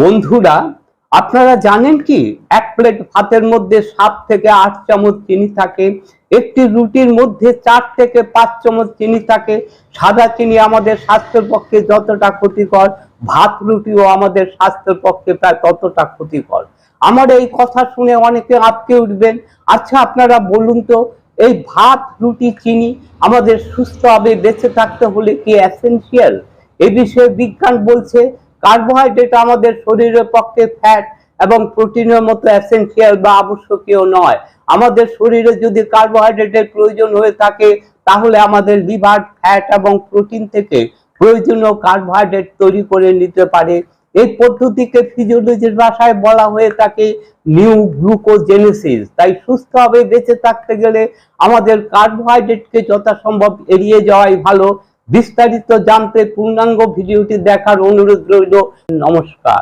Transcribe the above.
বন্ধুরা, আপনারা জানেন কি? এক প্লেট ভাতের মধ্যে সাত থেকে আট চামচ চিনি থাকে, একটি রুটির মধ্যে চার থেকে পাঁচ চামচ চিনি থাকে। সাদা চিনি আমাদের স্বাস্থ্যের পক্ষে যতটা ক্ষতিকর, ভাত রুটিও আমাদের স্বাস্থ্যের পক্ষে প্রায় ততটা ক্ষতিকর। আমার এই কথা শুনে অনেকে আটকে উঠবেন। আচ্ছা আপনারা বলুন তো, এই ভাত, রুটি, চিনি আমাদের সুস্থভাবে বেঁচে থাকতে হলে কি অ্যাসেনশিয়াল এ বিষয়ে বিজ্ঞান বলছে কার্বোহাইড্রেট আমাদের শরীরের পক্ষে ফ্যাট এবং প্রোটিনের মতো অ্যাসেনশিয়াল বা আবশ্যকীয় নয়। আমাদের শরীরে যদি কার্বোহাইড্রেটের প্রয়োজন হয়ে থাকে, তাহলে আমাদের লিভার ফ্যাট এবং প্রোটিন থেকে প্রয়োজনীয় কার্বোহাইড্রেট তৈরি করে নিতে পারে। এই পদ্ধতিকে ফিজিওলজির ভাষায় বলা হয়ে থাকে নিউ গ্লুকোজেনেসিস তাই সুস্থভাবে বেঁচে থাকতে গেলে আমাদের কার্বোহাইড্রেটকে যথাসম্ভব এড়িয়ে যাওয়াই ভালো। বিস্তারিত জানতে পূর্ণাঙ্গ ভিডিওটি দেখার অনুরোধ রইল। নমস্কার।